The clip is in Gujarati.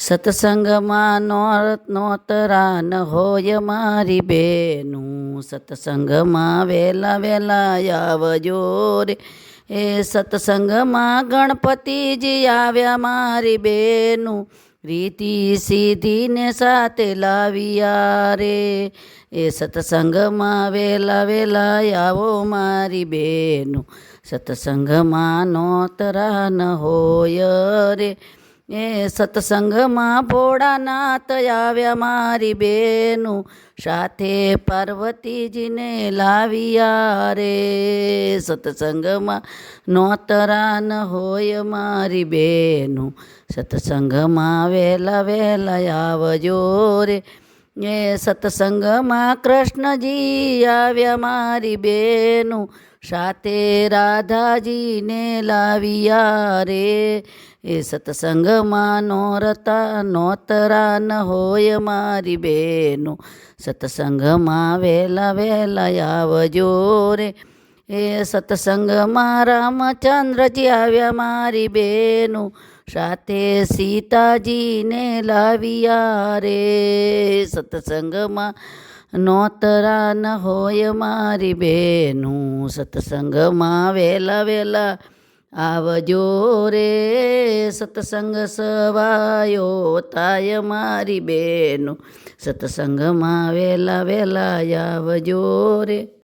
સત્સંગમાં નોરત નોતરા ન હોય મારી બેનું. સત્સંગમાં વહેલા વહેલા આવજો રે. એ સત્સંગમાં ગણપતિજી આવ્યા મારી બેનું. રીતિ સીધીને સાથે લાવ્યા રે. એ સત્સંગમાં વહેલા વહેલા આવો મારી બેનું. સત્સંગમાં નોતરા ન હોય રે. એ સત્સંગમાં ભોળાનાથ આવ્યા મારી બેનું, સાથે પાર્વતીજીને લાવ્યા રે. સત્સંગમાં નોતરાન હોય મારી બેનું, સત્સંગમાં વહેલા વહેલા આવજો રે. એ સત્સંગમાં કૃષ્ણજી આવ્યા મારી બેનું, સાથે રાધાજીને લાવ્યા રે. એ સત્સંગમાં નોરતા નોતરા ન હોય મારી બેનું. સત્સંગમાં વહેલા વહેલા આવજો રે. એ સત્સંગમાં રામચંદ્રજી આવ્યા મારી બેનું. સાથે સીતાજીને લાવ્યા રે. સત્સંગમાં નોતરા ન હોય મારી બેનું. સત્સંગમાં વહેલા વહેલા આવજો રે. સત્સંગ સવાયો તાય મારી બેનો. સત્સંગમાં વહેલા વહેલા આવજો રે.